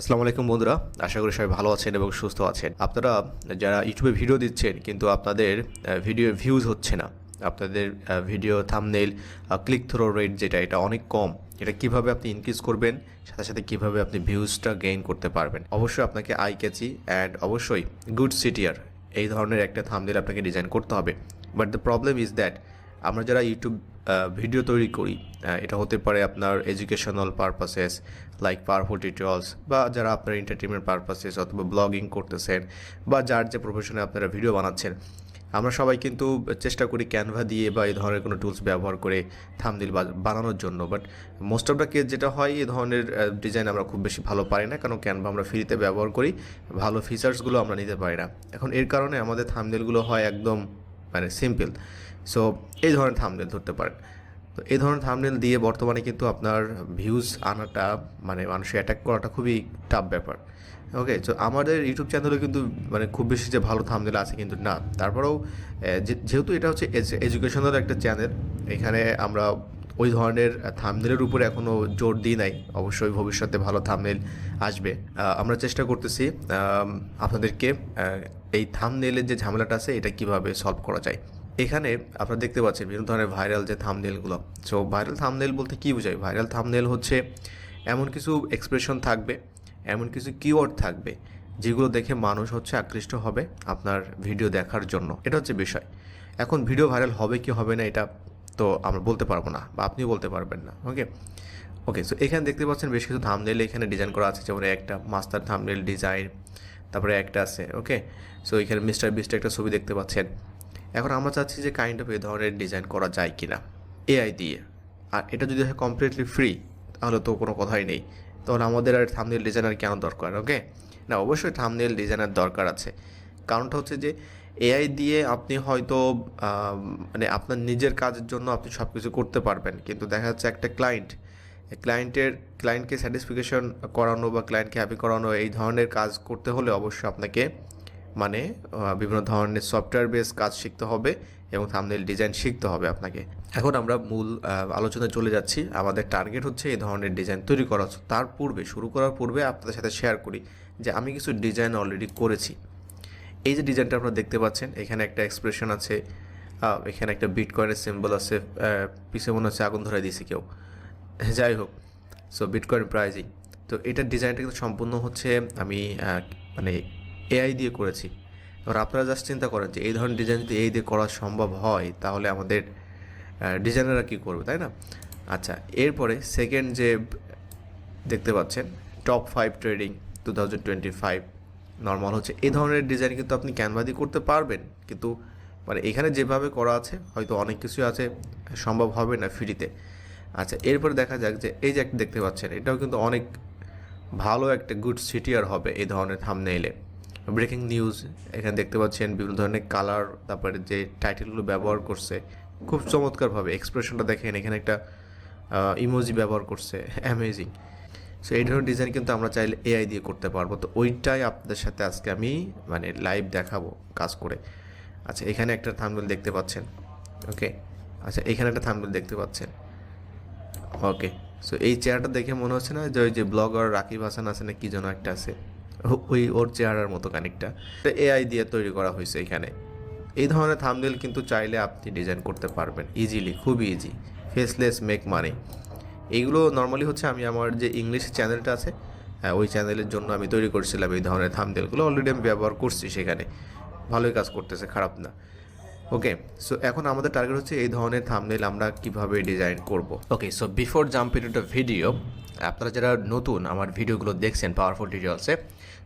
আসসালামু আলাইকুম বন্ধুরা, আশা করি সবাই ভালো আছেন এবং সুস্থ আছেন। আপনারা যারা ইউটিউবে ভিডিও দিচ্ছেন, কিন্তু আপনাদের ভিডিও ভিউজ হচ্ছে না, আপনাদের video thumbnail click through rate যেটা, এটা অনেক কম। এটা কীভাবে আপনি ইনক্রিজ করবেন, সাথে সাথে কীভাবে আপনি ভিউজটা গেইন করতে পারবেন। অবশ্যই আপনাকে আই ক্যাচি অ্যান্ড অবশ্যই গুড সিটিয়ার এই ধরনের একটা থামনেল আপনাকে ডিজাইন করতে হবে। But the problem is that আমরা যারা ইউটিউব ভিডিও তৈরি করি। এটা হতে পারে আপনার educational purposes like powerful tutorials বা যারা আপনার এন্টারটেনমেন্ট পারপাসেস অথবা ব্লগিং করতেছেন, বা যার যে প্রফেশনে আপনারা ভিডিও বানাচ্ছেন। আমরা সবাই কিন্তু চেষ্টা করি ক্যানভা দিয়ে বা এই ধরনের কোনো টুলস ব্যবহার করে থামদিল বানানোর জন্য। But most of the case যেটা হয়, এই ধরনের ডিজাইন আমরা খুব বেশি ভালো পারি না। কারণ ক্যানভা আমরা ফ্রিতে ব্যবহার করি, ভালো ফিচার্সগুলো আমরা নিতে পারি না। এখন এর কারণে আমাদের থামদিলগুলো হয় একদম মানে সিম্পল সো এই ধরনের থামনেল ধরতে পারেন। তো এই ধরনের থামনেল দিয়ে বর্তমানে কিন্তু আপনার ভিউজ আনাটা মানে মানুষের অ্যাটাক করাটা খুবই টাফ ব্যাপার। ওকে তো আমাদের ইউটিউব চ্যানেলে কিন্তু মানে খুব বেশি যে ভালো থামনেল আছে কিন্তু না। তারপরেও যেহেতু এটা হচ্ছে এডুকেশনাল একটা চ্যানেল এখানে আমরা ওই ধরনের থামনেলের উপরে এখনও জোর দিই নাই। অবশ্যই ভবিষ্যতে ভালো থামনেল আসবে। আমরা চেষ্টা করতেছি আপনাদেরকে এই থামনেলের যে ঝামেলাটা আছে, এটা কীভাবে সলভ করা যায়। এখানে আপনারা দেখতে পাচ্ছেন বিভিন্ন ধরনের ভাইরাল যে থামনেলগুলো সো ভাইরাল থামনেল বলতে কী বোঝায়? ভাইরাল থামনেল হচ্ছে এমন কিছু এক্সপ্রেশন থাকবে, এমন কিছু কিওয়ার্ড থাকবে, যেগুলো দেখে মানুষ হচ্ছে আকৃষ্ট হবে আপনার ভিডিও দেখার জন্য। এটা হচ্ছে বিষয়। এখন ভিডিও ভাইরাল হবে কি হবে না এটা তো আমরা বলতে পারব না, বা আপনিও বলতে পারবেন না ওকে ওকে সো এখানে দেখতে পাচ্ছেন বেশ কিছু থামনেল এখানে ডিজাইন করা আছে, যেমন একটা মাস্টার থামনেল ডিজাইন তারপরে একটা আছে ওকে সো এখানে মিস্টার বিস্টের একটা ছবি দেখতে পাচ্ছেন। এখন আমরা চাচ্ছি যে কাইন্ড অফ এই ধরনের ডিজাইন করা যায় কি না এআই দিয়ে। আর এটা যদি হয় কমপ্লিটলি ফ্রি তাহলে তো কোনো কথাই নেই। তাহলে আমাদের আর থামনেল ডিজাইনার কেন দরকার ওকে না, অবশ্যই থামনেল ডিজাইনার দরকার আছে। কারণটা হচ্ছে যে এআই দিয়ে আপনি হয়তো মানে আপনার নিজের কাজের জন্য আপনি সব কিছু করতে পারবেন। কিন্তু দেখা যাচ্ছে একটা ক্লায়েন্ট ক্লায়েন্টের ক্লায়েন্টকে স্যাটিসফিকেশন করানো বা ক্লায়েন্টকে হ্যাপি করানো, এই ধরনের কাজ করতে হলে অবশ্যই আপনাকে মানে বিভিন্ন ধরনের সফটওয়্যার বেস কাজ শিখতে হবে এবং থামনেল ডিজাইন শিখতে হবে আপনাকে। এখন আমরা মূল আলোচনায় চলে যাচ্ছি। আমাদের টার্গেট হচ্ছে এই ধরনের ডিজাইন তৈরি করা। তার পূর্বে শুরু করার পূর্বে আপনাদের সাথে শেয়ার করি যে আমি কিছু ডিজাইন অলরেডি করেছি। এই যে ডিজাইনটা আপনারা দেখতে পাচ্ছেন এখানে একটা এক্সপ্রেশন আছে এখানে একটা বিট কয়েনের সিম্বল আছে আহ, পিছে মনে হচ্ছে আগুন ধরে দিয়েছি কেউ। যাই হোক সো বিটকয়েন প্রাইজিং তো এটার ডিজাইনটা কিন্তু সম্পূর্ণ হচ্ছে আমি মানে এআই দিয়ে করেছি। এবার আপনারা জাস্ট চিন্তা করেন যে এই ধরনের ডিজাইন যদি এই দিয়ে করা সম্ভব হয়, তাহলে আমাদের ডিজাইনাররা কী করবে, তাই না? আচ্ছা এরপরে সেকেন্ড যে, দেখতে পাচ্ছেন top five trading two thousand twenty five normal হচ্ছে। এই ধরনের ডিজাইন কিন্তু আপনি ক্যানভা দিয়ে করতে পারবেন, কিন্তু মানে এখানে যেভাবে করা আছে, হয়তো অনেক কিছু আছে, সম্ভব হবে না ফ্রিতে আচ্ছা এরপরে দেখা যাক যে এই যে একটা দেখতে পাচ্ছেন, এটাও কিন্তু অনেক ভালো একটা গুড সিটিয়ার হবে এই ধরনের থামনে এলে ব্রেকিং নিউজ, এখানে দেখতে পাচ্ছেন বিভিন্ন ধরনের কালার, তারপরে যে টাইটেলগুলো ব্যবহার করছে, খুব চমৎকারভাবে এক্সপ্রেশনটা দেখেন, এখানে একটা ইমোজি ব্যবহার করছে অ্যামেজিং সো এই ধরনের ডিজাইন কিন্তু আমরা চাইলে এআই দিয়ে করতে পারব। তো ওইটাই আপনাদের সাথে আজকে আমি মানে লাইভ দেখাবো কাজ করে। আচ্ছা এখানে একটা থাম্বনেল দেখতে পাচ্ছেন। ওকে আচ্ছা এখানে একটা থাম্বনেল দেখতে পাচ্ছেন। ওকে সো এই চেয়ারটা দেখে মনে হচ্ছে না যে ওই যে ব্লগার রাকিব হাসান আছে না কী যেন একটা আছে? ওই ওর চেহারার মতো খানিকটা। এআই দিয়ে তৈরি করা হয়েছে এখানে। এই ধরনের থামনেল কিন্তু চাইলে আপনি ডিজাইন করতে পারবেন। ইজিলি খুবই ইজি ফেসলেস মেক মানি এইগুলো নর্মালি হচ্ছে আমি আমার যে ইংলিশ চ্যানেলটা আছে হ্যাঁ, ওই চ্যানেলের জন্য আমি তৈরি করছিলাম এই ধরনের থামনেলগুলো অলরেডি আমি ব্যবহার করছি সেখানে। ভালোই কাজ করতেছে খারাপ না। ওকে সো এখন আমাদের টার্গেট হচ্ছে এই ধরনের থামনেল আমরা কীভাবে ডিজাইন করব। Okay so before jump the video আপনারা যারা নতুন আমার ভিডিওগুলো দেখছেন পাওয়ারফুল ডিটেলসে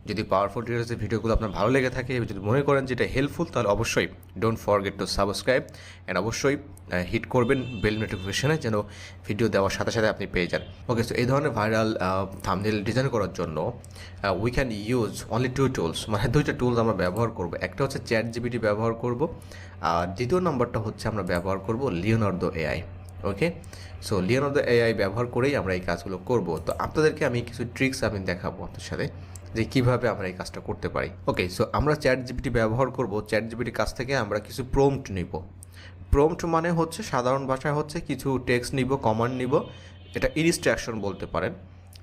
যদি পাওয়ারফুল ডিটেলসের ভিডিওগুলো আপনার ভালো লেগে থাকে যদি মনে করেন যেটা হেল্পফুল তাহলে অবশ্যই don't forget to subscribe and অবশ্যই হিট করবেন বেল নোটিফিকেশনে যেন ভিডিও দেওয়ার সাথে সাথে আপনি পেয়ে যান। ওকে সো এই ধরনের ভাইরাল থামনেল ডিজাইন করার জন্য we can use only two tools মানে দুইটা টুলস আমরা ব্যবহার করব। একটা হচ্ছে চ্যাট জিবিটি ব্যবহার করব, আর দ্বিতীয় নম্বরটা হচ্ছে আমরা ব্যবহার করব Leonardo AI okay so Leonardo AI ব্যবহার করেই আমরা এই কাজগুলো করব। তো আপনাদেরকে আমি কিছু ট্রিক্স আমি দেখাবো আপনার সাথে। যে কীভাবে আমরা এই কাজটা করতে পারি। ওকে সো আমরা চ্যাট জিবিটি ব্যবহার করব চ্যাট জিবিটির কাছ থেকে আমরা কিছু প্রম্পট নিব। প্রম্পট মানে হচ্ছে সাধারণ ভাষায় হচ্ছে কিছু টেক্সট নিব কমান্ড নিব, এটা ইনস্ট্রাকশন বলতে পারেন।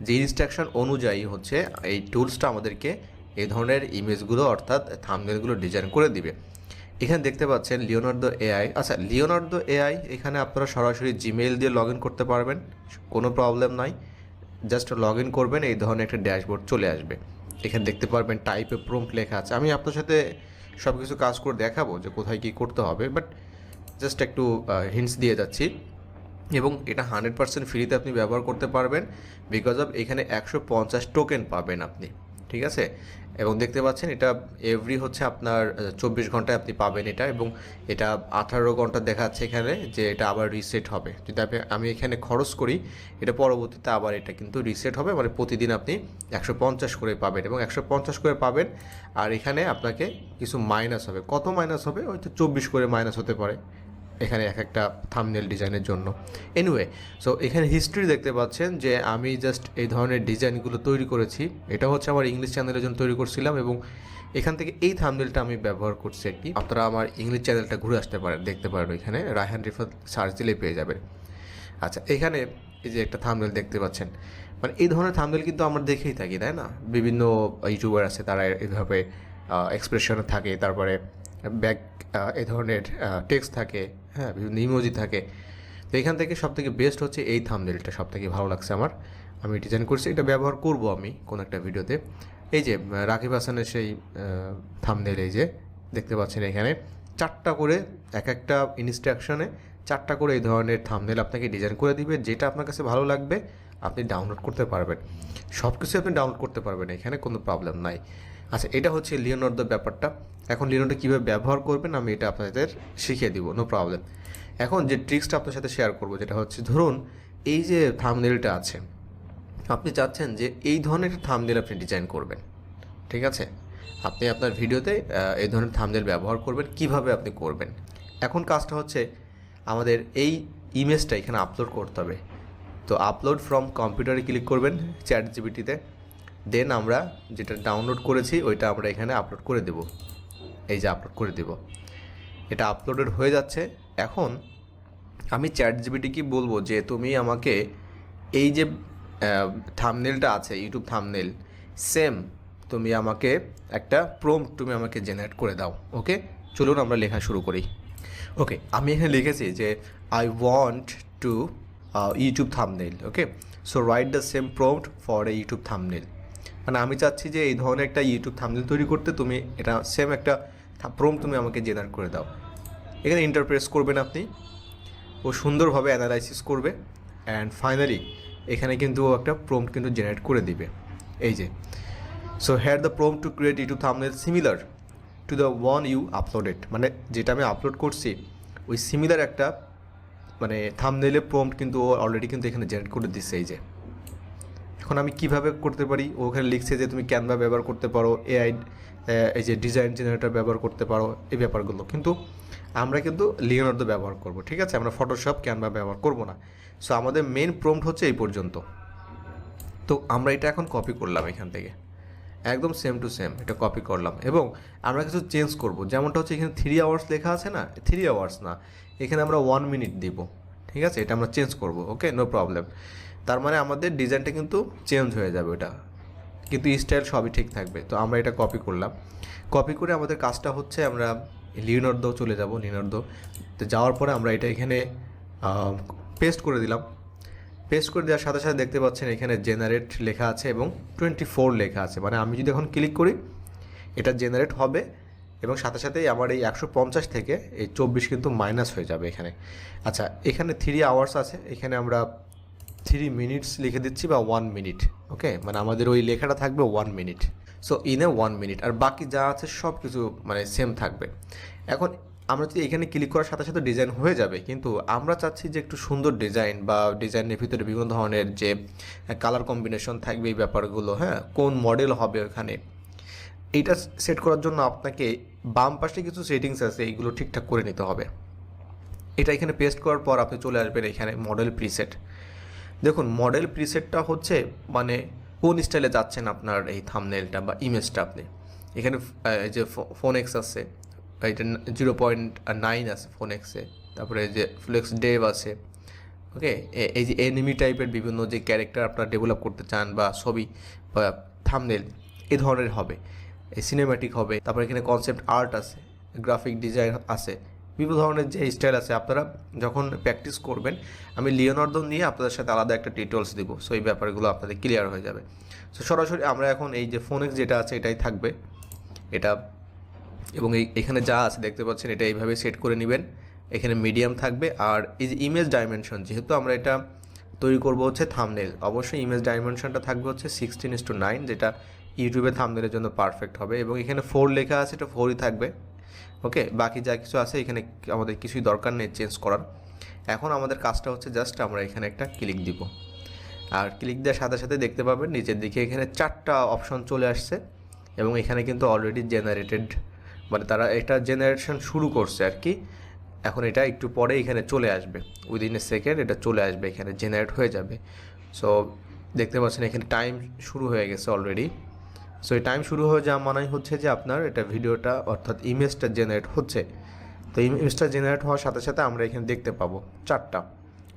যে ইনস্ট্রাকশন অনুযায়ী হচ্ছে এই টুলসটা আমাদেরকে এই ধরনের ইমেজগুলো অর্থাৎ থামনেলগুলো ডিজাইন করে দিবে। এখানে দেখতে পাচ্ছেন লিওনার্দো এআই আচ্ছা লিওনার্দো এআই এখানে আপনারা সরাসরি জিমেইল দিয়ে লগ করতে পারবেন, কোনো প্রবলেম নাই। জাস্ট লগ করবেন, এই ধরনের একটা ড্যাশবোর্ড চলে আসবে। এখানে দেখতে পারবেন টাইপে প্রম্পট লেখা আছে। আমি আপনার সাথে সব কিছু কাজ করে দেখাবো যে কোথায় কী করতে হবে বাট জাস্ট একটু হিন্টস দিয়ে যাচ্ছি। এবং এটা হান্ড্রেড পার্সেন্ট ফ্রিতে আপনি ব্যবহার করতে পারবেন বিকজ অফ এখানে একশো পঞ্চাশ টোকেন পাবেন আপনি, ঠিক আছে? এবং দেখতে পাচ্ছেন এটা এভরি হচ্ছে আপনার চব্বিশ ঘন্টায় আপনি পাবেন এটা এবং এটা আঠারো ঘণ্টা দেখাচ্ছে এখানে যে এটা আবার রিসেট হবে। যদি আমি এখানে খরচ করি, এটা পরবর্তীতে আবার এটা কিন্তু রিসেট হবে মানে প্রতিদিন আপনি একশো পঞ্চাশ করে পাবেন এবং একশো পঞ্চাশ করে পাবেন আর এখানে আপনাকে কিছু মাইনাস হবে। কত মাইনাস হবে? হয়তো চব্বিশ করে মাইনাস হতে পারে। এখানে এক একটা থামনেল ডিজাইনের জন্য। এনিওয়ে সো এখানে হিস্ট্রি দেখতে পাচ্ছেন যে আমি জাস্ট এই ধরনের ডিজাইনগুলো তৈরি করেছি। এটা হচ্ছে আমার ইংলিশ চ্যানেলের জন্য তৈরি করছিলাম এবং এখান থেকে এই থামনেলটা আমি ব্যবহার করছি আর কি। আপনারা আমার ইংলিশ চ্যানেলটা ঘুরে আসতে পারেন, দেখতে পারেন ওইখানে। রায়হান রিফাত সার্চ দিলেই পেয়ে যাবেন। আচ্ছা এখানে এই যে একটা থামনেল দেখতে পাচ্ছেন। মানে এই ধরনের থামনেল কিন্তু আমরা দেখেই থাকি, তাই না? বিভিন্ন ইউটিউবার আছে, তারা এইভাবে এক্সপ্রেশন থাকে, তারপরে ব্যাক এই ধরনের টেক্সট থাকে হ্যাঁ বিভিন্ন ইমোজি থাকে। তো এখান থেকে সব থেকে বেস্ট হচ্ছে এই থামনেলটা সব থেকে ভালো লাগছে আমার। আমি ডিজাইন করছি, এটা ব্যবহার করব আমি কোনো একটা ভিডিওতে। এই যে রাকিব হাসানের সেই থামনেল এই যে, দেখতে পাচ্ছেন এখানে। চারটা করে, এক একটা ইনস্ট্রাকশনে চারটা করে এই ধরনের থামনেল আপনাকে ডিজাইন করে দিবে, যেটা আপনার কাছে ভালো লাগবে। আপনি ডাউনলোড করতে পারবেন। সব কিছু আপনি ডাউনলোড করতে পারবেন, এখানে কোনো প্রবলেম নাই। আচ্ছা এটা হচ্ছে লিওনার্দোর ব্যাপারটা। এখন লিওনার্দো কীভাবে ব্যবহার করবেন, আমি এটা আপনাদের শিখিয়ে দিব নো প্রবলেম এখন যে ট্রিক্সটা আপনার সাথে শেয়ার করব, যেটা হচ্ছে ধরুন, এই যে থামনেলটা আছে, আপনি চাচ্ছেন যে এই ধরনের একটা থামনেল আপনি ডিজাইন করবেন, ঠিক আছে? আপনি আপনার ভিডিওতে এই ধরনের থামনেল ব্যবহার করবেন, কীভাবে আপনি করবেন। এখন কাজটা হচ্ছে, আমাদের এই ইমেজটা এখানে আপলোড করতে হবে। তো আপলোড ফ্রম কম্পিউটারে ক্লিক করবেন চ্যাট জিবিটিতে দেন আমরা যেটা ডাউনলোড করেছি, ওইটা আমরা এখানে আপলোড করে দেব। এই যে আপলোড করে দেব। এটা আপলোডেড হয়ে যাচ্ছে। এখন আমি চ্যাট জিবিটিকে বলব? যে তুমি আমাকে এই যে থামনেলটা আছে ইউটিউব থামনেল সেম তুমি আমাকে একটা প্রোম তুমি আমাকে জেনারেট করে দাও ওকে চলুন আমরা লেখা শুরু করি। ওকে আমি এখানে লিখেছি যে I want to YouTube thumbnail okay so write the same prompt for a YouTube thumbnail মানে আমি চাচ্ছি যে এই ধরনের একটা ইউটিউব থামনেল তৈরি করতে তুমি এটা সেম একটা প্রোম তুমি আমাকে জেনারেট করে দাও। এখানে ইন্টারপ্রেস করবেন আপনি। ও সুন্দরভাবে অ্যানালাইসিস করবে। অ্যান্ড ফাইনালি এখানে কিন্তু ও একটা প্রম্পট কিন্তু জেনারেট করে দিবে। এই যে। So here the prompt to create YouTube thumbnail similar to the one you uploaded মানে যেটা আমি আপলোড করছি, ওই সিমিলার একটা মানে থামনেলে প্রম্পট কিন্তু ও অলরেডি কিন্তু এখানে জেনারেট করে দিচ্ছে এই যে। এখন আমি কীভাবে করতে পারি? ওখানে লিখছে যে তুমি ক্যানভা ব্যবহার করতে পারো এআই এই যে ডিজাইন জেনারেটর ব্যবহার করতে পারো, এই ব্যাপারগুলো। কিন্তু আমরা কিন্তু লিওনার্দো ব্যবহার করব, ঠিক আছে? আমরা ফটোশপ ক্যানভা ব্যবহার করব না। সো আমাদের মেন প্রম্পট হচ্ছে এই পর্যন্ত। তো আমরা এটা এখন কপি করলাম এখান থেকে। একদম সেম টু সেম এটা কপি করলাম। এবং আমরা কিছু চেঞ্জ করব। যেমনটা হচ্ছে এখানে থ্রি আওয়ার্স লেখা আছে না? থ্রি আওয়ার্স না। এখানে আমরা ওয়ান মিনিট দিব। ঠিক আছে? এটা আমরা চেঞ্জ করব ওকে নো প্রবলেম তার মানে আমাদের ডিজাইনটা কিন্তু চেঞ্জ হয়ে যাবে ওটা। কিন্তু স্টাইল সবই ঠিক থাকবে। তো আমরা এটা কপি করলাম। কপি করে আমাদের কাজটা হচ্ছে আমরা লিওনার্দো চলে যাব লিওনার্দো তো যাওয়ার পরে আমরা এটা এখানে পেস্ট করে দিলাম। পেস্ট করে দেওয়ার সাথে সাথে দেখতে পাচ্ছেন এখানে জেনারেট লেখা আছে এবং টোয়েন্টি ফোর লেখা আছে। মানে আমি যদি এখন ক্লিক করি, এটা জেনারেট হবে। এবং সাথে সাথেই আমার এই একশো পঞ্চাশ থেকে এই চব্বিশ কিন্তু মাইনাস হয়ে যাবে এখানে। আচ্ছা এখানে থ্রি আওয়ার্স আছে। এখানে আমরা থ্রি মিনিটস লিখে দিচ্ছি বা ওয়ান মিনিট ওকে মানে আমাদের ওই লেখাটা থাকবে one minute so in a one minute আর বাকি যা আছে সব কিছু মানে সেম থাকবে। এখন আমরা যদি এখানে ক্লিক করার সাথে সাথে ডিজাইন হয়ে যাবে, কিন্তু আমরা চাচ্ছি যে একটু সুন্দর ডিজাইন বা ডিজাইনের ভিতরে বিভিন্ন ধরনের যে কালার কম্বিনেশন থাকবে এই ব্যাপারগুলো হ্যাঁ? কোন মডেল হবে ওখানে? এইটা সেট করার জন্য আপনাকে বাম পাশে কিছু সেটিংস আছে, এইগুলো ঠিকঠাক করে নিতে হবে। এটা এখানে পেস্ট করার পর আপনি চলে আসবেন এখানে মডেল প্রিসেট দেখুন মডেল প্রিসেটটা হচ্ছে মানে কোন স্টাইলে যাচ্ছেন আপনার এই থামনেলটা বা ইমেজটা আপনি। এখানে এই যে ফোন এক্স আছে, এটা জিরো পয়েন্ট নাইন আছে ফোন এক্সে তারপরে যে ফ্লেক্স ডেভ আছে ওকে এই যে এনিমি টাইপের বিভিন্ন যে ক্যারেক্টার আপনারা ডেভেলপ করতে চান বা ছবি বা থামনেল এ ধরনের হবে। সিনেম্যাটিক হবে। তারপর এখানে কনসেপ্ট আর্ট আছে গ্রাফিক ডিজাইন আছে, বিভিন্ন ধরনের যে স্টাইল আছে, আপনারা যখন প্র্যাকটিস করবেন, আমি লিওনার্দো নিয়ে আপনাদের সাথে আলাদা একটা টিউটোরিয়ালস দিব। সো এই ব্যাপারগুলো আপনাদের ক্লিয়ার হয়ে যাবে। সো সরাসরি আমরা এখন এই যে ফোনেক্স যেটা আছে, এটাই থাকবে। এটা এবং এই, এখানে যা আছে দেখতে পাচ্ছেন, এটা এইভাবে সেট করে নেবেন। এখানে মিডিয়াম থাকবে আর এই যে ইমেজ ডাইমেনশন যেহেতু আমরা এটা তৈরি করব হচ্ছে থামনেল অবশ্যই ইমেজ ডাইমেনশনটা থাকবে হচ্ছে সিক্সটিন ইস টু নাইন যেটা ইউটিউবে থামনেলের জন্য পারফেক্ট হবে এবং এখানে ফোর লেখা আছে, এটা ফোরই থাকবে। ওকে বাকি যা কিছু আছে, এখানে আমাদের কিছুই দরকার নেই চেঞ্জ করার। এখন আমাদের কাজটা হচ্ছে জাস্ট আমরা এখানে একটা ক্লিক দিব। আর ক্লিক দেওয়ার সাথে সাথে দেখতে পাবেন নিচের দিকে এখানে চারটা অপশন চলে আসছে এবং এখানে কিন্তু অলরেডি জেনারেটেড মানে তারা এটা জেনারেশন শুরু করছে আর কি। এখন এটা একটু পরে এখানে চলে আসবে। উইদিন এ সেকেন্ড এটা চলে আসবে, এখানে জেনারেট হয়ে যাবে। সো দেখতে পাচ্ছেন এখানে টাইম শুরু হয়ে গেছে অলরেডি সো এই টাইম শুরু হয়ে যাওয়া মানেই হচ্ছে যে আপনার এটা ভিডিওটা অর্থাৎ ইমেজটা জেনারেট হচ্ছে। তো ইমেজটা জেনারেট হওয়ার সাথে সাথে আমরা এখানে দেখতে পাবো চারটা।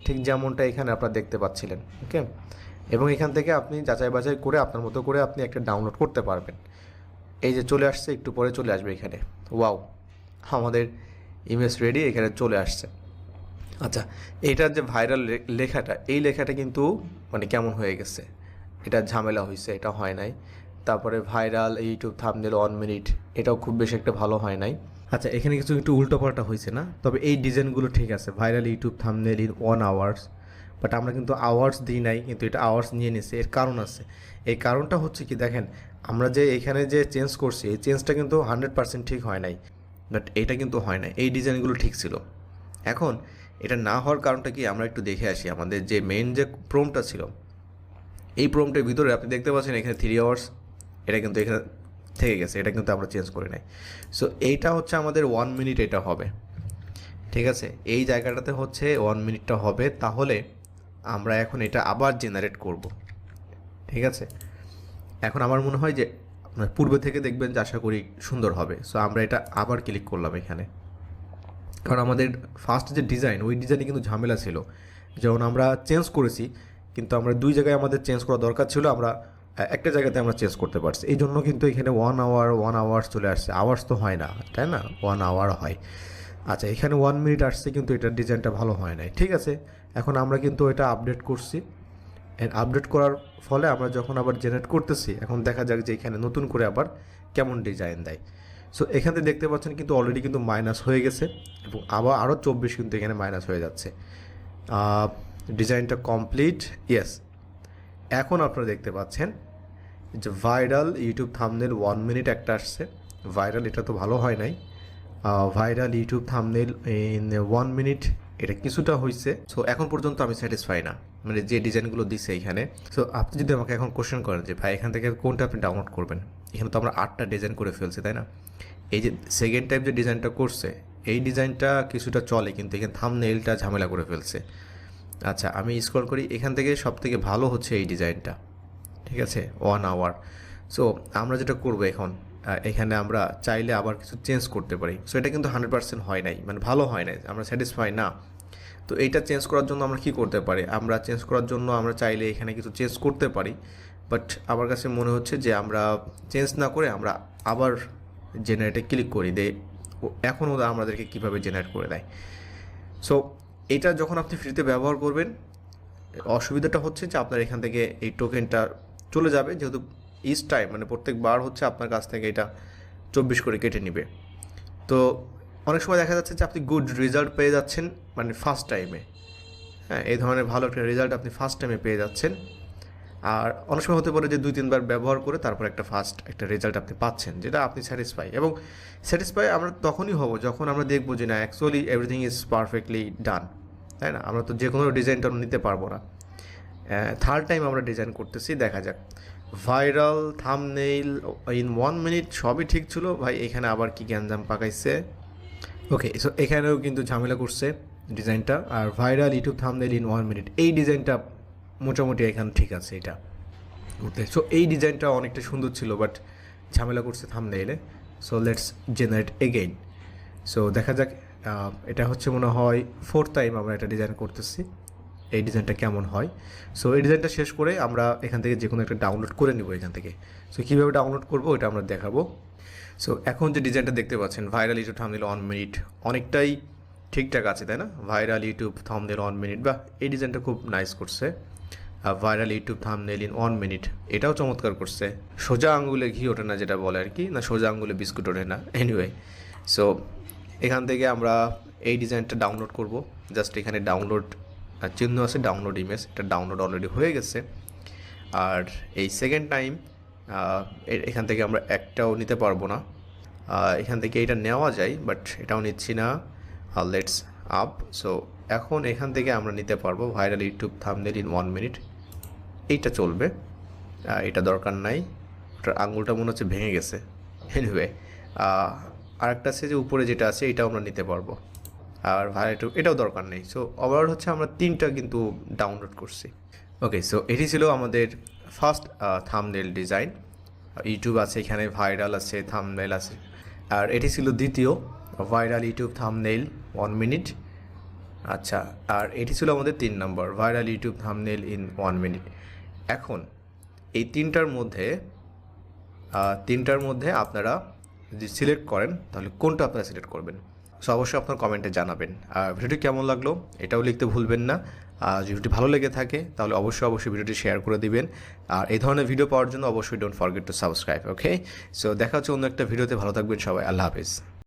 ঠিক যেমনটা এখানে আপনারা দেখতে পাচ্ছিলেন ওকে এবং এখান থেকে আপনি যাচাই বাছাই করে আপনার মতো করে আপনি একটা ডাউনলোড করতে পারবেন। এই যে চলে আসছে, একটু পরে চলে আসবে এখানে। ওয়াও আমাদের ইমেজ রেডি এখানে চলে আসছে। আচ্ছা এইটার যে ভাইরাল লেখাটা, এই লেখাটা কিন্তু মানে কেমন হয়ে গেছে? এটা ঝামেলা হয়েছে এটা হয় নাই। তারপরে viral YouTube thumbnail one minute এটাও খুব বেশি একটা ভালো হয় নাই। আচ্ছা এখানে কিছু একটু উল্টোপাল্টা হয়েছে না? তবে এই ডিজাইনগুলো ঠিক আছে, viral YouTube thumbnail in one hours but আমরা কিন্তু আওয়ার্স দিই নাই, কিন্তু এটা আওয়ার্স নিয়ে নিছে এর কারণ আছে। এই কারণটা হচ্ছে কি, দেখেন, আমরা যে এখানে যে চেঞ্জ করছি, এই চেঞ্জটা কিন্তু হান্ড্রেড পার্সেন্ট ঠিক হয় নাই বাট এটা কিন্তু হয় না এই ডিজাইনগুলো ঠিক ছিল। এখন, এটা না হওয়ার কারণটা কি, আমরা একটু দেখে আসি, আমাদের যে মেন যে প্রোমটা ছিল, এই প্রোমটার ভিতরে আপনি দেখতে পাচ্ছেন এখানে থ্রি আওয়ার্স এটা কিন্তু এখানে থেকে গেছে, এটা কিন্তু আমরা চেঞ্জ করি নাই। সো এইটা হচ্ছে আমাদের ওয়ান মিনিট এটা হবে। ঠিক আছে? এই জায়গাটাতে হচ্ছে ওয়ান মিনিটটা হবে, তাহলে আমরা এখন এটা আবার জেনারেট করব। ঠিক আছে? এখন আমার মনে হয় যে আপনার পূর্বে থেকে দেখবেন যে আশা করি সুন্দর হবে। সো আমরা এটা আবার ক্লিক করলাম এখানে। কারণ আমাদের ফার্স্ট যে ডিজাইন ওই ডিজাইনে কিন্তু ঝামেলা ছিল। যেমন আমরা চেঞ্জ করেছি, কিন্তু আমরা দুই জায়গায় আমাদের চেঞ্জ করা দরকার ছিল। আমরা একটা জায়গাতে আমরা চেঞ্জ করতে পারছি। এই জন্য কিন্তু এখানে ওয়ান আওয়ার ওয়ান আওয়ার্স চলে আসছে। আওয়ার্স তো হয় না, তাই না? ওয়ান আওয়ার হয়। আচ্ছা এখানে ওয়ান মিনিট আসছে কিন্তু এটার ডিজাইনটা ভালো হয় নাই। ঠিক আছে, এখন আমরা কিন্তু এটা আপডেট করছি। অ্যান্ড আপডেট করার ফলে আমরা যখন আবার জেনারেট করতেছি, এখন দেখা যাক যে এখানে নতুন করে আবার কেমন ডিজাইন দেয়। সো এখানে দেখতে পাচ্ছেন কিন্তু অলরেডি কিন্তু মাইনাস হয়ে গেছে এবং আবার আরও চব্বিশ কিন্তু এখানে মাইনাস হয়ে যাচ্ছে। ডিজাইনটা কমপ্লিট ইয়েস এখন আপনারা দেখতে পাচ্ছেন যে viral YouTube thumbnail one minute একটা আসছে। ভাইরাল এটা তো ভালো হয় নাই। Viral YouTube thumbnail in one minute এটা কিছুটা হয়েছে সো এখন পর্যন্ত আমি স্যাটিসফাই না। মানে যে ডিজাইনগুলো দিছে এখানে সো আপনি যদি আমাকে এখন কোশ্চেন করেন যে, ভাই, এখান থেকে কোনটা আপনি ডাউনলোড করবেন? এখানে তো আমরা আটটা ডিজাইন করে ফেলছি, তাই না? এই যে সেকেন্ড টাইপ যে ডিজাইনটা করছে, এই ডিজাইনটা কিছুটা চলে, কিন্তু এখানে থামনেলটা ঝামেলা করে ফেলছে। আচ্ছা আমি স্ক্রল করি, এখান থেকে সব থেকে ভালো হচ্ছে এই ডিজাইনটা। ঠিক আছে? ওয়ান আওয়ার সো আমরা যেটা করব এখন এখানে আমরা চাইলে আবার কিছু চেঞ্জ করতে পারি। সো এটা কিন্তু হান্ড্রেড পার্সেন্ট হয় নাই মানে ভালো হয় নাই, আমরা স্যাটিসফাই না। তো এইটা চেঞ্জ করার জন্য আমরা কি করতে পারি? আমরা চেঞ্জ করার জন্য আমরা চাইলে এখানে কিছু চেঞ্জ করতে পারি। বাট আমার কাছে মনে হচ্ছে যে আমরা চেঞ্জ না করে আমরা আবার জেনারেটে ক্লিক করি দে এখন ওরা আমাদেরকে কীভাবে জেনারেট করে দেয়। সো এটা যখন আপনি ফ্রিতে ব্যবহার করবেন, অসুবিধাটা হচ্ছে যে আপনার এখান থেকে এই টোকেনটা চলে যাবে। যেহেতু ইস টাইম মানে প্রত্যেকবার হচ্ছে আপনার কাছ থেকে এটা চব্বিশ করে কেটে নেবে। তো অনেক সময় দেখা যাচ্ছে যে আপনি গুড রেজাল্ট পেয়ে যাচ্ছেন মানে ফার্স্ট টাইমে হ্যাঁ এই ধরনের ভালো একটা রেজাল্ট আপনি ফার্স্ট টাইমে পেয়ে যাচ্ছেন। আর অনেক সময় হতে পারে যে দুই, তিনবার ব্যবহার করে তারপর একটা ফার্স্ট একটা রেজাল্ট আপনি পাচ্ছেন, যেটা আপনি স্যাটিসফাই এবং স্যাটিসফাই আমরা তখনই হব যখন আমরা দেখব যে না actually everything is perfectly done তাই না? আমরা তো যে কোনো ডিজাইনটা নিতে পারব না। থার্ড টাইম আমরা ডিজাইন করতেছি, দেখা যাক। Viral thumbnail in one minute সবই ঠিক ছিল, ভাই এখানে আবার কি গ্যাঞ্জাম পাকাইছে। ওকে সো এখানেও কিন্তু ঝামেলা করছে ডিজাইনটা আর viral YouTube thumbnail in one minute এই ডিজাইনটা মোটামুটি এখানে ঠিক আছে এটা করতে। সো এই ডিজাইনটা অনেকটা সুন্দর ছিল বাট ঝামেলা করছে থামনেইলে so let's generate again so দেখা যাক এটা হচ্ছে মনে হয় ফোর্থ টাইম আমরা এটা ডিজাইন করতেছি। এই ডিজাইনটা কেমন হয়? সো এই ডিজাইনটা শেষ করে আমরা এখান থেকে যে কোনো একটা ডাউনলোড করে নিব এখান থেকে। সো কীভাবে ডাউনলোড করব ওটা আমরা দেখাবো। সো এখন যে ডিজাইনটা দেখতে পাচ্ছেন viral YouTube thumbnail on minute অনেকটাই ঠিকঠাক আছে, তাই না? Viral YouTube thumbnail on minute বা এই ডিজাইনটা খুব নাইস করছে। Viral YouTube thumbnail in one minute এটাও চমৎকার করছে। সোজা আঙ্গুলে ঘি ওঠে না যেটা বলে আর কি, না সোজা আঙ্গুলে বিস্কুট ওঠে না। এনিওয়ে সো এখান থেকে আমরা এই ডিজাইনটা ডাউনলোড করব। জাস্ট এখানে ডাউনলোড চিহ্ন আছে ডাউনলোড ইমেজ এটা ডাউনলোড অলরেডি হয়ে গেছে। আর এই সেকেন্ড টাইম এখান থেকে আমরা একটাও নিতে পারব না। এখান থেকে এটা নেওয়া যায় বাট এটাও নিচ্ছি না। লেটস আপ সো এখন এখান থেকে আমরা নিতে পারব viral YouTube thumbnail in one minute এইটা চলবে। এটা দরকার নাই। ওটার আঙুলটা মনে হচ্ছে ভেঙে গেছে। এনিওয়ে আরেকটা আছে যে উপরে যেটা আছে, এটাও আমরা নিতে পারব। আর ইউটিউব এটাও দরকার নেই। সো ওভারঅল হচ্ছে আমরা তিনটা কিন্তু ডাউনলোড করছি। ওকে সো এটি ছিল আমাদের ফার্স্ট থামনেল ডিজাইন ইউটিউব আছে এখানে ভাইরাল আছে থামনেল আছে। আর এটি ছিল দ্বিতীয় viral YouTube thumbnail one minute আচ্ছা আর এটি ছিল আমাদের তিন নম্বর viral YouTube thumbnail in one minute এখন, এই তিনটার মধ্যে তিনটার মধ্যে আপনারা যদি সিলেক্ট করেন, তাহলে কোনটা আপনারা সিলেক্ট করবেন? সো অবশ্যই আপনার কমেন্টে জানাবেন। আর ভিডিওটি কেমন লাগল, এটাও লিখতে ভুলবেন না। আর যদি ভিডিওটি ভালো লেগে থাকে, তাহলে অবশ্যই অবশ্যই ভিডিওটি শেয়ার করে দিবেন। আর এই ধরনের ভিডিও পাওয়ার জন্য অবশ্যই don't forget to subscribe okay so দেখা হচ্ছে অন্য একটা ভিডিওতে ভালো থাকবেন সবাই, আল্লাহ হাফিজ।